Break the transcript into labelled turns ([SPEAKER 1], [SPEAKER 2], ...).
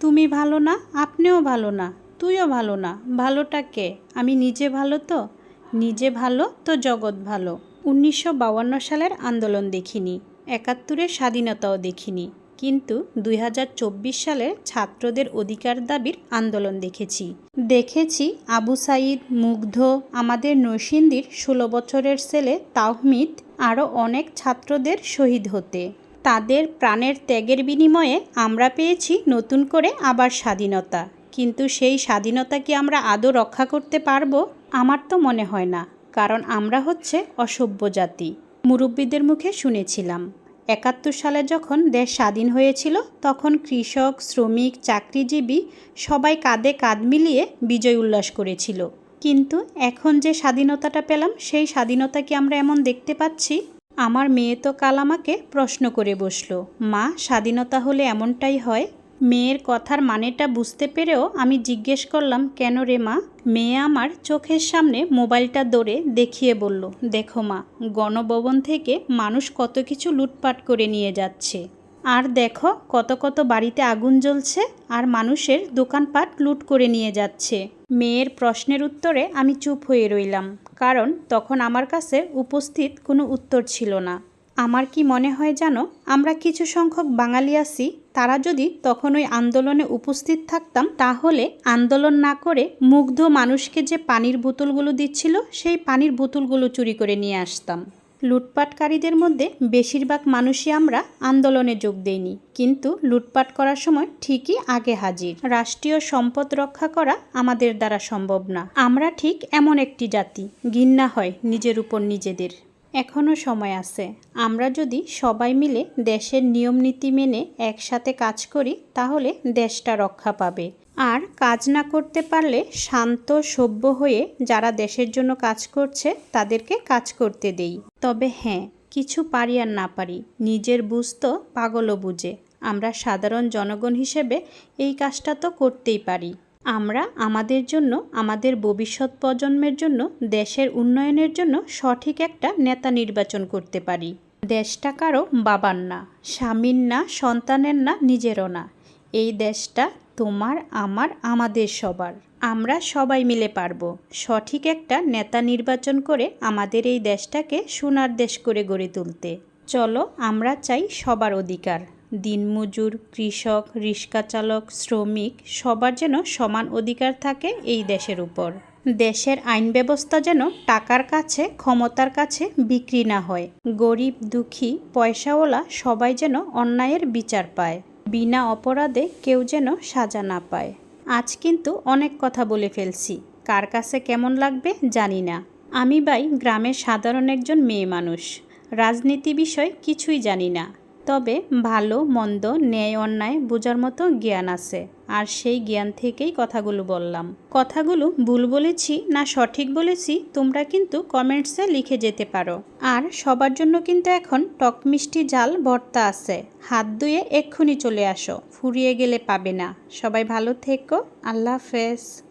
[SPEAKER 1] তুমি ভালো না, আপনিও ভালো না, তুইও ভালো না। ভালোটা কে? আমি নিজে ভালো তো? নিজে ভালো তো জগৎ ভালো। উনিশশো সালের আন্দোলন দেখিনি, একাত্তরের স্বাধীনতাও দেখিনি। কিন্তু দুই হাজার চব্বিশ সালের ছাত্রদের অধিকার দাবির আন্দোলন দেখেছি। দেখেছি আবু সাইদ, মুগ্ধ, আমাদের নৈসিন্দির ষোলো বছরের ছেলে তাহমিদ আরও অনেক ছাত্রদের শহীদ হতে। তাদের প্রাণের ত্যাগের বিনিময়ে আমরা পেয়েছি নতুন করে আবার স্বাধীনতা। কিন্তু সেই স্বাধীনতা কি আমরা আদৌ রক্ষা করতে পারব? আমার তো মনে হয় না, কারণ আমরা হচ্ছে অসভ্য জাতি। মুরব্বীদের মুখে শুনেছিলাম, একাত্তর সালে যখন দেশ স্বাধীন হয়েছিল, তখন কৃষক, শ্রমিক, চাকরিজীবী সবাই কাঁধে কাঁধ মিলিয়ে বিজয় উল্লাস করেছিল। কিন্তু এখন যে স্বাধীনতাটা পেলাম, সেই স্বাধীনতা কি আমরা এমন দেখতে পাচ্ছি? আমার মেয়ে তো কাল আমাকে প্রশ্ন করে বসল, মা, স্বাধীনতা হলে এমনটাই হয়? মেয়ের কথার মানেটা বুঝতে পেরেও আমি জিজ্ঞেস করলাম, কেন রে মা? মেয়ে আমার চোখের সামনে মোবাইলটা দৌড়ে দেখিয়ে বলল, দেখো মা, গণভবন থেকে মানুষ কত কিছু লুটপাট করে নিয়ে যাচ্ছে। আর দেখো কত কত বাড়িতে আগুন জ্বলছে আর মানুষের দোকানপাট লুট করে নিয়ে যাচ্ছে। মেয়ের প্রশ্নের উত্তরে আমি চুপ হয়ে রইলাম, কারণ তখন আমার কাছে উপস্থিত কোনো উত্তর ছিল না। আমার কি মনে হয় জানো, আমরা কিছু সংখ্যক বাঙালি আছি, তারা যদি তখন ওই আন্দোলনে উপস্থিত থাকতাম, তাহলে আন্দোলন না করে মুগ্ধ মানুষকে যে পানির বোতলগুলো দিচ্ছিল, সেই পানির বোতলগুলো চুরি করে নিয়ে আসতাম। লুটপাটকারীদের মধ্যে বেশিরভাগ মানুষই আমরা আন্দোলনে যোগ দেইনি। কিন্তু লুটপাট করার সময় ঠিকই আগে হাজির। রাষ্ট্রীয় সম্পদ রক্ষা করা আমাদের দ্বারা সম্ভব না। আমরা ঠিক এমন একটি জাতি, ঘৃণা হয় নিজের উপর নিজেদের। এখনও সময় আছে। আমরা যদি সবাই মিলে দেশের নিয়ম নীতি মেনে একসাথে কাজ করি, তাহলে দেশটা রক্ষা পাবে। আর কাজ না করতে পারলে শান্ত, সভ্য হয়ে যারা দেশের জন্য কাজ করছে, তাদেরকে কাজ করতে দেই। তবে হ্যাঁ কিছু পারি আর না পারি, নিজের বুঝ তো পাগলও বুঝে। আমরা সাধারণ জনগণ হিসেবে এই কাজটা তো করতেই পারি। আমরা আমাদের জন্য, আমাদের ভবিষ্যৎ প্রজন্মের জন্য, দেশের উন্নয়নের জন্য সঠিক একটা নেতা নির্বাচন করতে পারি। দেশটা কারও বাবার না, স্বামীর না, সন্তানের না, নিজেরও না। এই দেশটা তোমার, আমার, আমাদের সবার। আমরা সবাই মিলে পারব। সঠিক একটা নেতা নির্বাচন করে আমাদের এই দেশটাকে সোনার দেশ করে গড়ে তুলতে। চলো আমরা চাই সবার অধিকার। দিনমজুর, কৃষক রিক্সা চালক শ্রমিক, সবার যেন সমান অধিকার থাকে এই দেশের উপর। দেশের আইন ব্যবস্থা যেন টাকার কাছে, ক্ষমতার কাছে বিক্রি না হয়। গরিব, দুঃখী, পয়সাওয়ালা সবাই যেন অন্যায়ের বিচার পায়। বিনা অপরাধে কেউ যেন সাজা না পায়। আজ কিন্তু অনেক কথা বলে ফেলছি। কার কাছে কেমন লাগবে জানি না। আমি ভাই গ্রামের সাধারণ একজন মেয়ে মানুষ। রাজনীতি বিষয় কিছুই জানি না। তবে ভালো, মন্দ, ন্যায়, অন্যায় বোঝার মতো জ্ঞান আছে। আর সেই জ্ঞান থেকেই কথাগুলো বললাম। কথাগুলো ভুল বলেছি না সঠিক বলেছি তোমরা কিন্তু কমেন্টসে লিখে যেতে পারো। আর সবার জন্য কিন্তু এখন টক মিষ্টি জাল ভর্তা আছে। হাত ধুয়ে এক্ষুনি চলে আসো। ফুরিয়ে গেলে পাবে না। সবাই ভালো থেকো। আল্লাহ হাফেজ।